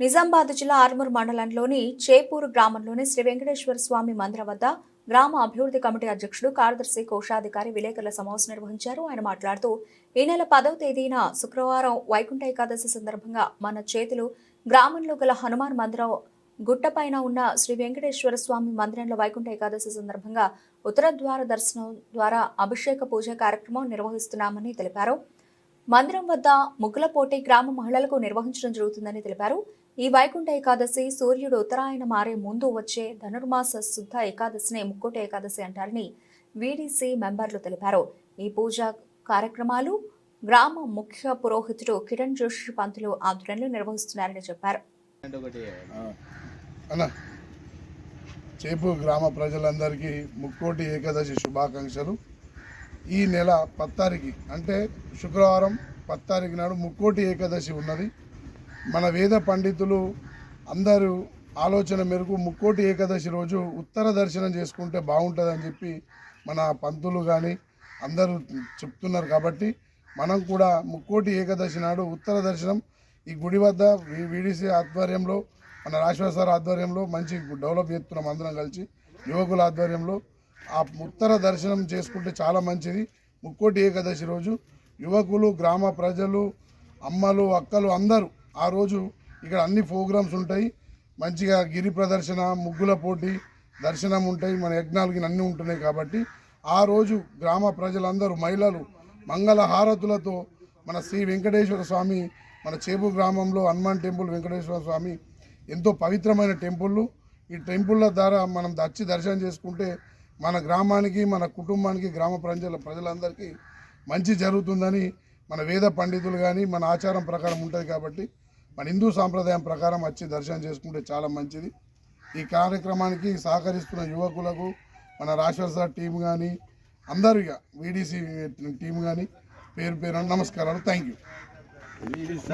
నిజామాబాద్ జిల్లా ఆర్మూర్ మండలంలోని చేపూరు గ్రామంలోని శ్రీ వెంకటేశ్వర స్వామి మందిరం వద్ద గ్రామ అభివృద్ధి కమిటీ అధ్యక్షుడు కార్యదర్శి కోశాధికారి విలేకరుల సమావేశం నిర్వహించారు. ఆయన మాట్లాడుతూ ఈ నెల పదవ తేదీన శుక్రవారం వైకుంఠ ఏకాదశి సందర్భంగా మన చేతులు గ్రామంలో గల హనుమాన్ మందిరం గుట్టపైన ఉన్న శ్రీ వెంకటేశ్వర స్వామి మందిరంలో వైకుంఠ ఏకాదశి సందర్భంగా ఉత్తర ద్వార దర్శనం ద్వారా అభిషేక పూజ కార్యక్రమం నిర్వహిస్తున్నామని తెలిపారు. మందిరం వద్ద ముగ్గుల పోటీ గ్రామ మహిళలకు నిర్వహించడం జరుగుతుందని తెలిపారు. ఈ వైకుంఠ ఏకాదశి సూర్యుడు ఉత్తరాయణ మారే ముందు వచ్చే ధనుర్మాస శుద్ధ ఏకాదశిని ముక్కోటి ఏకాదశి అంటారని వీడీసీ మెంబర్లు తెలిపారు. ఈ పూజ కార్యక్రమాలు గ్రామ ముఖ్య పురోహితుడు కిరణ్ జోషి పంతులు ఆధ్వర్యంలో నిర్వహిస్తున్నారని చెప్పారు. చేపు గ్రామ ప్రజలందరికీ ముక్కోటి ఏకాదశి శుభాకాంక్షలు. ఈ నెల పత్తారికి అంటే శుక్రవారం పత్తారికి నాడు ముక్కోటి ఏకాదశి ఉన్నది. మన వేద పండితులు అందరూ ఆలోచన మేరకు ముక్కోటి ఏకాదశి రోజు ఉత్తర దర్శనం చేసుకుంటే బాగుంటుందని చెప్పి మన పంతులు కానీ అందరూ చెప్తున్నారు కాబట్టి మనం కూడా ముక్కోటి ఏకాదశి నాడు ఉత్తర దర్శనం ఈ గుడి వద్ద వీడిసి ఆధ్వర్యంలో మన రాజేశ్వర సార్ ఆధ్వర్యంలో మంచి డెవలప్ చేస్తున్నాం అందరం కలిసి. యువకుల ఆధ్వర్యంలో ఆ ఉత్తర దర్శనం చేసుకుంటే చాలా మంచిది. ముక్కోటి ఏకాదశి రోజు యువకులు గ్రామ ప్రజలు అమ్మలు అక్కలు అందరూ ఆ రోజు ఇక్కడ అన్ని ప్రోగ్రామ్స్ ఉంటాయి. మంచిగా గిరి ప్రదర్శన ముగ్గుల పోటీ దర్శనం ఉంటాయి. మన యజ్ఞాలకి అన్నీ ఉంటున్నాయి కాబట్టి ఆ రోజు గ్రామ ప్రజలందరూ మహిళలు మంగళ హారతులతో మన శ్రీ వెంకటేశ్వర స్వామి మన చేపు గ్రామంలో హనుమాన్ టెంపుల్ వెంకటేశ్వర స్వామి ఎంతో పవిత్రమైన టెంపుల్ ఈ టెంపుల్ల ద్వారా మనం వచ్చి దర్శనం చేసుకుంటే మన గ్రామానికి మన కుటుంబానికి గ్రామ ప్రజల ప్రజలందరికీ మంచి జరుగుతుందని మన వేద పండితులు కానీ మన ఆచారం ప్రకారం ఉంటుంది కాబట్టి మన హిందూ సాంప్రదాయం ప్రకారం వచ్చి దర్శనం చేసుకుంటే చాలా మంచిది. ఈ కార్యక్రమానికి సహకరిస్తున్న యువకులకు మన రాశ్వర్ సార్ టీం కానీ అందరు ఇక వీడీసీ టీం కానీ పేరు పేరు నమస్కారాలు. Thank you